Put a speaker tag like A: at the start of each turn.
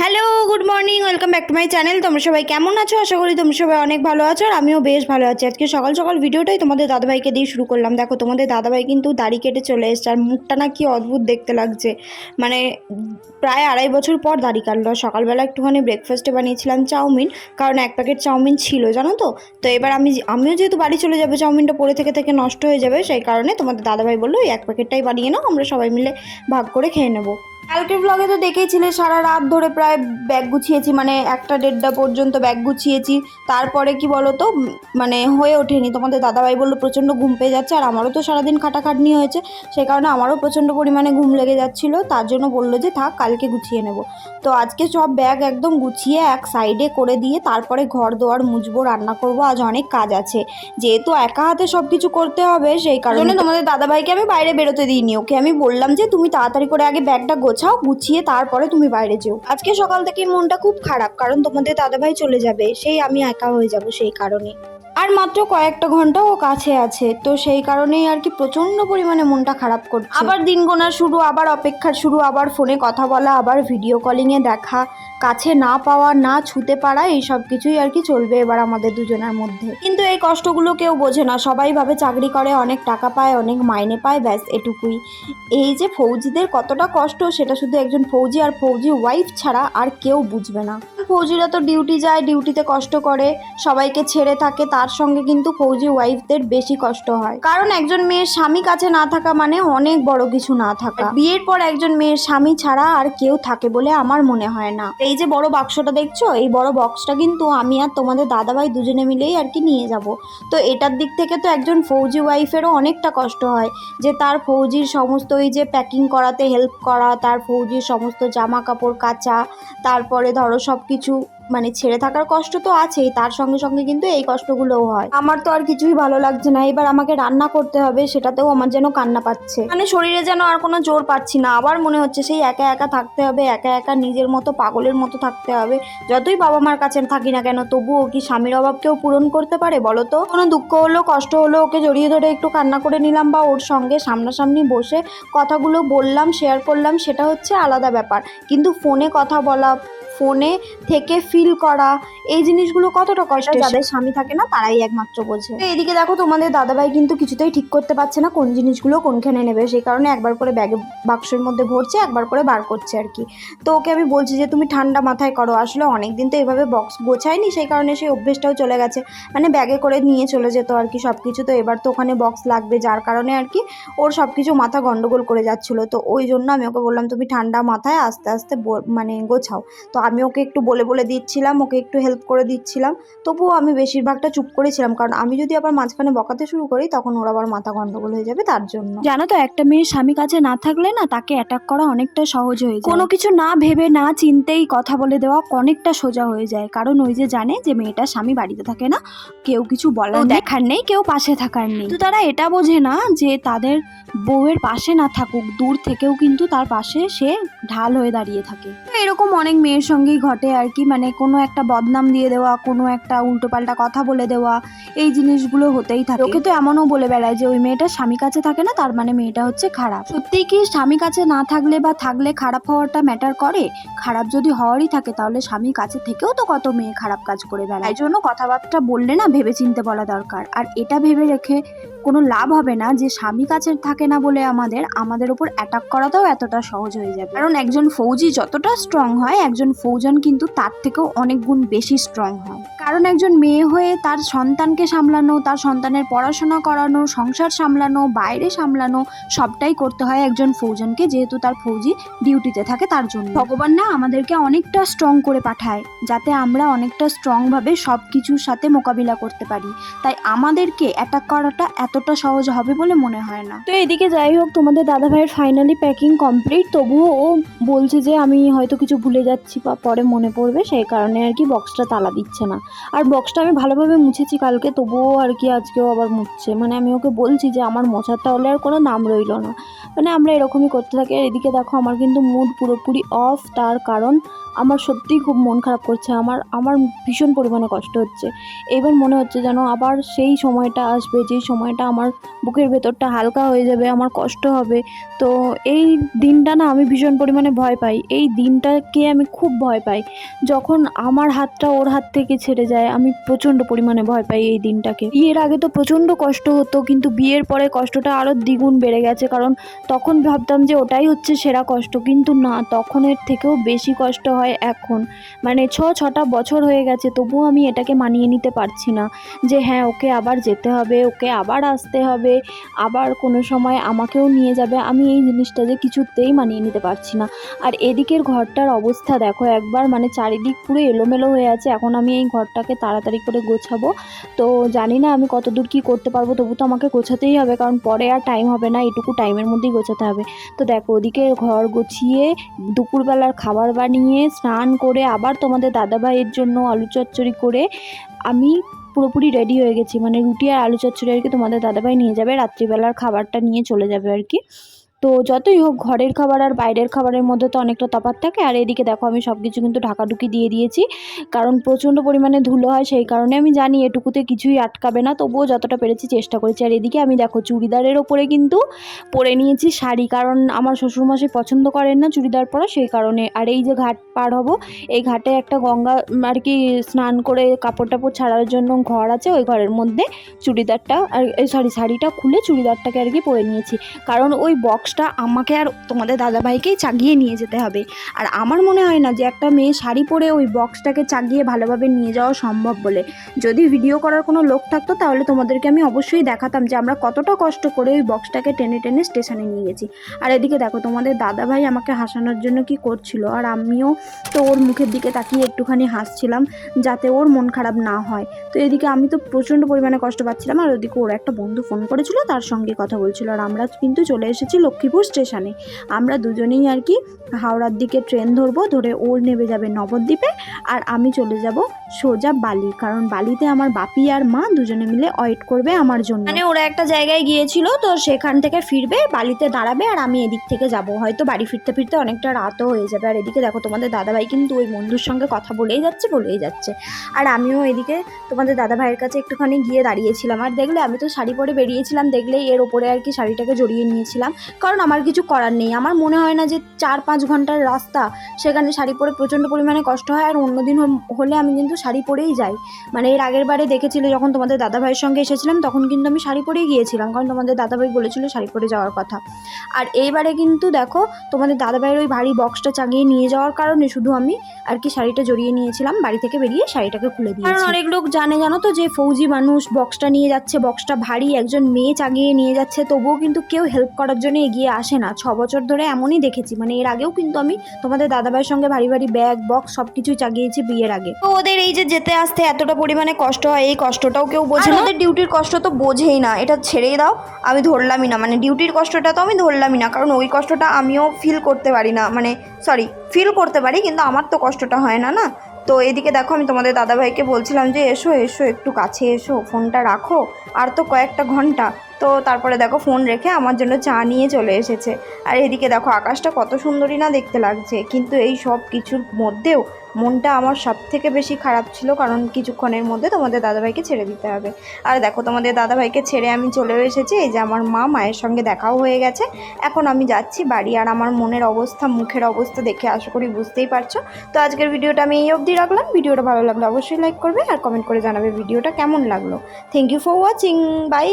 A: Hello, good morning, welcome back to my channel. তোমরা সবাই কেমন আছো? আশা করি তোমরা সবাই অনেক ভালো আছো আর আমিও বেশ ভালো আছি। আজকে সকাল সকাল ভিডিওটাই তোমাদের দাদাভাইকে দিয়ে শুরু করলাম। দেখো, তোমাদের দাদাভাই কিন্তু দাড়ি কেটে চলে এসছে আর মুখটা না কি অদ্ভুত দেখতে লাগছে। মানে প্রায় আড়াই বছর পর দাড়ি কাটলো। সকালবেলা একটুখানি ব্রেকফাস্টে বানিয়েছিলাম চাউমিন, কারণ এক প্যাকেট চাউমিন ছিল, জানো তো? তো এবার আমি আমিও যেহেতু বাড়ি চলে যাব, চাউমিনটা পরে থেকে থেকে নষ্ট হয়ে যাবে। সেই কারণে তোমাদের দাদাভাই বলল এক প্যাকেটটাই বানিয়ে নাও, আমরা সবাই মিলে ভাগ করে খেয়ে নেব। কালকের ব্লগে তো দেখেইছিলে সারা রাত ধরে প্রায় ব্যাগ গুছিয়েছি মানে একটা দেড়টা পর্যন্ত ব্যাগ গুছিয়েছি। তারপরে কি বলো তো মানে হয়ে ওঠেনি। তোমাদের দাদাভাই বলল, প্রচণ্ড ঘুম পেয়ে যাচ্ছে, আর আমারও তো সারাদিন খাটাখাটনি হয়েছে। সেই কারণে আমারও প্রচণ্ড পরিমাণে ঘুম লেগে যাচ্ছিল। তার জন্য বলল যে, থাক, কালকে গুছিয়ে নেব। তো আজকে সব ব্যাগ একদম গুছিয়ে এক সাইডে করে দিয়ে তারপরে ঘর দোয়ার মুছবো, রান্না করব। আজ অনেক কাজ আছে। যেহেতু একা হাতে সব কিছু করতে হবে, সেই কারণে তোমাদের দাদাভাইকে আমি বাইরে বেরোতে দিইনি। ওকে আমি বললাম যে, তুমি তাড়াতাড়ি করে আগে ব্যাগটা গোছাও গুছিয়ে তারপরে তুমি বাইরে যেও। আজকে সকাল থেকে মনটা খুব খারাপ, কারণ তোমাদের দাদা ভাই চলে যাবে, সেই আমি একা হয়ে যাব সেই কারণে। আর মাত্র কয়েকটা ঘণ্টা ও কাছে আছে, তো সেই কারণেই আর কি প্রচণ্ড পরিমাণে মনটা খারাপ করছে। আবার দিন গোনা শুরু, আবার অপেক্ষার শুরু, আবার ফোনে কথা বলা, আবার ভিডিও কলিংয়ে দেখা, কাছে না পাওয়া, না ছুতে পারা, এই সব কিছুই আর কি চলবে এবার আমাদের দুজনের মধ্যে। কিন্তু এই কষ্টগুলো কেউ বোঝে না, সবাই ভাবে চাকরি করে, অনেক টাকা পায়, অনেক মাইনে পায়, ব্যাস এটুকুই। এই যে ফৌজিদের কতটা কষ্ট, সেটা শুধু একজন ফৌজি আর ফৌজি ওয়াইফ ছাড়া আর কেউ বুঝবে না। ফৌজিরা তো ডিউটি যায় ডিউটিতে কষ্ট করে সবাইকে ছেড়ে থাকে তার সঙ্গে কিন্তু ফৌজি ওয়াইফদের বেশি কষ্ট হয়। কারণ একজন মেয়ের স্বামী কাছে না থাকা মানে অনেক বড় কিছু না থাকা। বিয়ের পর একজন মেয়ের স্বামী ছাড়া আর কেউ থাকে বলে আমার মনে হয় না। এই যে বড় বাক্সটা দেখছ এই বড় বক্সটা কিন্তু আমি আর তোমাদের দাদাভাই দুজনে মিলেই আর কি নিয়ে যাব। তো এটার দিক থেকে তো একজন ফৌজি ওয়াইফেরও অনেকটা কষ্ট হয় যে তার ফৌজির সমস্ত ওই যে প্যাকিং করাতে হেল্প করা তার ফৌজির সমস্ত জামা কাপড় কাচা তারপরে ধরো সব কিছু মানে ছেড়ে থাকার কষ্ট তো আছেই, তার সঙ্গে সঙ্গে কিন্তু এই কষ্টগুলোও হয়। আমার তো আর কিছুই ভালো লাগছে না, এবার আমাকে রান্না করতে হবে, সেটাতেও আমার যেন কান্না পাচ্ছে। মানে শরীরে যেন আর কোনো জোর পাচ্ছি না, আবার মনে হচ্ছে সেই একা একা থাকতে হবে, একা একা নিজের মতো, পাগলের মতো থাকতে হবে। যতই বাবা মার কাছে থাকি না কেন, তবুও কি স্বামীর অভাবকেও পূরণ করতে পারে বলো তো? কোনো দুঃখ হলো, কষ্ট হলো, ওকে জড়িয়ে ধরে একটু কান্না করে নিলাম বা ওর সঙ্গে সামনাসামনি বসে কথাগুলো বললাম শেয়ার করলাম, সেটা হচ্ছে আলাদা ব্যাপার। কিন্তু ফোনে কথা বলা ফোনে থেকে ফিল করা এই জিনিসগুলো কতটা কষ্ট? যাদের স্বামী থাকে না তারাই একমাত্র বোঝে। তো এদিকে দেখো তোমাদের দাদাভাই কিন্তু কিছুতেই ঠিক করতে পারছে না কোন জিনিসগুলো কোনখানে নেবে। সেই কারণে একবার করে ব্যাগে বাক্সের মধ্যে ভরছে একবার করে বার করছে আর কি। তো ওকে আমি বলছি যে তুমি ঠান্ডা মাথায় করো। আসলে অনেক দিন তো এভাবে বক্স গোছায়নি সেই কারণে সেই অভ্যেসটাও চলে গেছে। মানে ব্যাগে করে নিয়ে চলে যেত আর কি সব কিছু তো এবার তো ওখানে বক্স লাগবে যার কারণে আর কি ওর সব কিছু মাথা গন্ডগোল করে যাচ্ছিল। তো ওই জন্য আমি ওকে বললাম তুমি ঠান্ডা মাথায় আস্তে আস্তে মানে গোছাও। তো আমি ওকে একটু বলে বলে দিচ্ছিলাম ওকে একটু হেল্প করে দিচ্ছিলাম। তবুও আমি বেশিরভাগটা চুপ করেছিলাম কারণ আমি যদি আবার মাঝখানে বকাতে শুরু করি তখন ওর আবার মাথা গন্ডগোল হয়ে যাবে তার জন্য।
B: জানো তো একটা মেয়ের স্বামী কাছে না থাকলে না তাকে অ্যাটাক করা অনেকটা সহজ হয়ে যায়। কোনো কিছু না ভেবে না চিনতেই কথা বলে দেওয়া অনেকটা সোজা হয়ে যায়। কারণ ওই যে জানে যে মেয়েটার স্বামী বাড়িতে থাকে না কেউ কিছু বলার দেখার নেই কেউ পাশে থাকার নেই। তো তারা এটা বোঝে না যে তাদের বউয়ের পাশে না থাকুক দূর থেকেও কিন্তু তার পাশে সে ঢাল হয়ে দাঁড়িয়ে থাকে। এরকম অনেক মেয়ের সঙ্গেই ঘটে আর কি। মানে কোনো একটা বদনাম দিয়ে দেওয়া, কোনো একটা উল্টোপাল্টা কথা বলে দেওয়া, এই জিনিসগুলো হতেই থাকে। ওকে তো এমনও বলে বেড়ায় যে ওই মেয়েটা স্বামী কাছে থাকে না, তার মানে মেয়েটা হচ্ছে খারাপ। সত্যিই কি স্বামী কাছে না থাকলে বা থাকলে খারাপ হওয়াটা ম্যাটার করে? খারাপ যদি হওয়ারই থাকে, তাহলে স্বামী কাছে থেকেও তো কত মেয়ে খারাপ কাজ করে বেড়ায়। জন্য কথাবার্তা বললে না ভেবে চিনতে বলা দরকার। আর এটা ভেবে রেখে কোনো লাভ হবে না, যে স্বামী কাছে থাকে না বলে আমাদের আমাদের উপর অ্যাটাক করাটাও এতটা সহজ হয়ে যাবে। কারণ একজন ফৌজি যতটা স্ট্রং হয়, একজন ফৌজন কিন্তু তার থেকেও অনেক গুণ বেশি স্ট্রং হয়। কারণ একজন মেয়ে হয়ে তার সন্তানকে সামলানো, তার সন্তানের পড়াশোনা করানো, সংসার সামলানো, বাইরে সামলানো, সবটাই করতে হয় একজন ফৌজনকে, যেহেতু তার ফৌজি ডিউটিতে থাকে তার জন্য। ভগবান না আমাদেরকে অনেকটা স্ট্রং করে পাঠায়, যাতে আমরা অনেকটা স্ট্রংভাবে সব কিছুর সাথে মোকাবিলা করতে পারি। তাই আমাদেরকে অ্যাটাক করাটা এতটা সহজ হবে বলে মনে হয় না। তো এদিকে যাই হোক, তোমাদের দাদা ভাইয়ের ফাইনালি প্যাকিং কমপ্লিট তবুও ও বলছে যে, আমি হয়তো কিছু ভুলে যাচ্ছি বা পরে মনে পড়বে, সেই কারণে আর কি বক্সটা তালা দিচ্ছে না। আর বক্সটা আমি ভালোভাবে মুছেছি কালকে, তবুও আর কি আজকেও আবার মুছছে। মানে আমি ওকে বলছি যে, আমার মোছার তাহলে আর কোনো নাম রইল না। মানে আমরা এরকমই করতে থাকি। আর এদিকে দেখো, আমার কিন্তু মুড পুরোপুরি অফ তার কারণ
A: আমার সত্যিই খুব মন খারাপ করছে। আমার আমার ভীষণ পরিমাণে কষ্ট হচ্ছে। এবার মনে হচ্ছে যেন আবার সেই সময়টা আসবে যেই সময়টা আমার বুকের ভেতরটা হালকা হয়ে যাবে, আমার কষ্ট হবে। তো এই দিনটা না আমি ভীষণ পরিমাণে ভয় পাই। এই দিনটাকে আমি খুব ভয় পাই। যখন আমার হাতটা ওর হাত থেকে ছেড়ে যায়, আমি প্রচণ্ড পরিমাণে ভয় পাই এই দিনটাকে। বিয়ের আগে তো প্রচণ্ড কষ্ট হতো, কিন্তু বিয়ের পরে কষ্টটা আরও দ্বিগুণ বেড়ে গেছে, কারণ তখন ভাবতাম যে ওটাই হচ্ছে সেরা কষ্ট। কিন্তু না তখনের থেকেও বেশি কষ্ট হয় এখন। মানে ছ, ছটা বছর হয়ে গেছে, তবুও আমি এটাকে মানিয়ে নিতে পারছি না যে হ্যাঁ ওকে আবার যেতে হবে, ওকে আবার আসতে হবে, আবার কোনো সময় আমাকেও নিয়ে যাবে। আমি এই জিনিসটা যে কিছুতেই মানিয়ে নিতে পারছি না। আর এদিকের ঘরটার অবস্থা দেখো, একবার মানে চারিদিক পুরো এলোমেলো হয়ে আছে। এখন আমি এই ঘরটাকে তাড়াতাড়ি করে গোছাবো। তো জানি না আমি কতদূর কী করতে পারব, তবু তো আমাকে গোছাতেই হবে, কারণ পরে আর টাইম হবে না, এটুকু টাইমের মধ্যেই গোছাতে হবে। তো দেখো, ওদিকে ঘর গুছিয়ে দুপুরবেলার খাবার বানিয়ে স্নান করে আবার তোমাদের দাদাভাইয়ের জন্য আলু চচ্চড়ি করে আমি পুরোপুরি রেডি হয়ে গেছি। মানে রুটি আর আলু চচ্চড়ি আর কি তোমাদের দাদাভাই নিয়ে যাবে। রাত্রিবেলার খাবারটা নিয়ে চলে যাবে আর কি। তো যতই হোক, ঘরের খাবার আর বাইরের খাবারের মধ্যে তো অনেকটা তফাৎ থাকে। আর এদিকে দেখো, আমি সব কিছু কিন্তু ঢাকাঢুকি দিয়ে দিয়েছি। কারণ প্রচণ্ড পরিমাণে ধুলো হয়, সেই কারণে আমি জানি এটুকুতে কিছুই আটকাবে না। তবুও যতটা পেরেছি চেষ্টা করেছি। আর এদিকে আমি দেখো, চুড়িদারের ওপরে কিন্তু পরে নিয়েছি শাড়ি। কারণ আমার শ্বশুরমশাই পছন্দ করেন না চুড়িদার পরা, সেই কারণে। আর এই যে ঘাট পার হব, এই ঘাটে একটা গঙ্গা, আর কি, স্নান করে কাপড় টাপড় ছাড়ার জন্য ঘর আছে, ওই ঘরের মধ্যে চুড়িদারটা, আর সরি শাড়িটা খুলে চুড়িদারটাকে আর কি পরে নিয়েছি। কারণ ওই বক্সটা আমাকে আর তোমাদের দাদাভাইকেই চাগিয়ে নিয়ে যেতে হবে। আর আমার মনে হয় না যে একটা মেয়ে শাড়ি পরে ওই বক্সটাকে চাগিয়ে ভালোভাবে নিয়ে যাওয়া সম্ভব বলে। যদি ভিডিও করার কোনো লোক থাকতো তাহলে তোমাদেরকে আমি অবশ্যই দেখাতাম যে আমরা কতটা কষ্ট করে ওই বক্সটাকে টেনে টেনে স্টেশনে নিয়ে গেছি। আর এদিকে দেখো, তোমাদের দাদাভাই আমাকে হাসানোর জন্য কি করছিল, আর আমিও তো ওর মুখের দিকে তাকিয়ে একটুখানি হাসছিলাম যাতে ওর মন খারাপ না হয়। তো এদিকে আমি তো প্রচণ্ড পরিমাণে কষ্ট পাচ্ছিলাম, আর ওদিকে ওর একটা বন্ধু ফোন করেছিল, তার সঙ্গে কথা বলছিল, আর আমরা কিন্তু চলে এসেছি লক্ষ্মীপুর স্টেশনে। আমরা দুজনেই আর কি হাওড়ার দিকে ট্রেন ধরবো, ধরে ও নেমে যাবে নবদ্বীপে আর আমি চলে যাব সোজা বালি। কারণ বালিতে আমার বাপি আর মা দুজনে মিলে ওয়েট করবে আমার জন্য। মানে ওরা একটা জায়গায় গিয়েছিল, তো সেখান থেকে ফিরবে, বালিতে দাঁড়াবে আর আমি এদিক থেকে যাব। হয়তো বাড়ি ফিরতে ফিরতে অনেকটা রাতও হয়ে যাবে। আর এদিকে দেখো তোমাদের দাদাভাই কিন্তু ওই বন্ধুর সঙ্গে কথা বলেই যাচ্ছে বলেই যাচ্ছে। আর আমিও এদিকে তোমাদের দাদা ভাইয়ের কাছে একটুখানি গিয়ে দাঁড়িয়েছিলাম। আর দেখলে আমি তো শাড়ি পরে বেরিয়েছিলাম, দেখলেই এর ওপরে আর কি শাড়িটাকে জড়িয়ে নিয়েছিলাম। কারণ আমার কিছু করার নেই। আমার মনে হয় না যে চার পাঁচ ঘণ্টার রাস্তা, সেখানে শাড়ি পরে প্রচণ্ড পরিমাণে কষ্ট হয় আর অন্যদিন হলে আমি কিন্তু শাড়ি পরেই যাই। মানে এর আগের বারে দেখেছিলে যখন তোমাদের দাদা ভাইয়ের সঙ্গে এসেছিলাম, তখন কিন্তু আমি শাড়ি পরেই গিয়েছিলাম, কারণ তোমাদের দাদা ভাই বলেছিল শাড়ি পরে যাওয়ার কথা। আর এইবারে কিন্তু দেখো, তোমাদের দাদা ভাইয়ের ওই ভারী বক্সটা চাগিয়ে নিয়ে যাওয়ার কারণে শুধু আমি আর কি শাড়িটা জড়িয়ে নিয়েছিলাম, বাড়ি থেকে বেরিয়ে শাড়িটাকে খুলে দিই কারণ অনেক লোক জানে জানো তো যে ফৌজি মানুষ বক্সটা নিয়ে যাচ্ছে বক্সটা ভারী, একজন মেয়ে চাগিয়ে নিয়ে যাচ্ছে, তবুও কিন্তু কেউ হেল্প করার জন্য এগিয়ে আসে না। ছ বছর ধরে এমনই দেখেছি। মানে এর আগেও কিন্তু আমি তোমাদের দাদাভাইয়ের সঙ্গে ভারী ভারী ব্যাগ বক্স সব কিছুই চাগিয়েছি বিয়ের আগে। তো ওদের এই যে যেতে আসতে এতটা পরিমাণে কষ্ট হয় এই কষ্টটাও কেউ বোঝে না। ওদের ডিউটির কষ্ট তো বোঝেই না। এটা ছেড়েই দাও আমি ধরলামই না। মানে ডিউটির কষ্টটা তো আমি ধরলামই না। কারণ ওই কষ্টটা আমিও ফিল করতে পারি না। মানে সরি ফিল করতে পারি কিন্তু আমার তো কষ্টটা হয় না না? তো এদিকে দেখো, আমি তোমাদের দাদাভাইকে বলছিলাম যে, এসো এসো, একটু কাছে এসো, ফোনটা রাখো, আর তো কয়েকটা ঘণ্টা। তো তারপরে দেখো, ফোন রেখে আমার জন্য চা নিয়ে চলে এসেছে। আর এদিকে দেখো, আকাশটা কত সুন্দরই না দেখতে লাগছে, কিন্তু এই সব কিছুর মধ্যেও মনটা আমার সব থেকে বেশি খারাপ ছিল, কারণ কিছুক্ষণের মধ্যে তোমাদের দাদাভাইকে ছেড়ে দিতে হবে। আর দেখো, তোমাদের দাদাভাইকে ছেড়ে আমি চলে এসেছি, এই যে আমার মা মায়ের সঙ্গে দেখাও হয়ে গেছে। এখন আমি যাচ্ছি বাড়ি, আর আমার মনের অবস্থা, মুখের অবস্থা দেখে আশা করি বুঝতেই পারছ। তো আজকের ভিডিওটা আমি এই অবধি রাখলাম। ভিডিওটা ভালো লাগলে অবশ্যই লাইক করবে, আর কমেন্ট করে জানাবে ভিডিওটা কেমন লাগল। Thank you for watching bye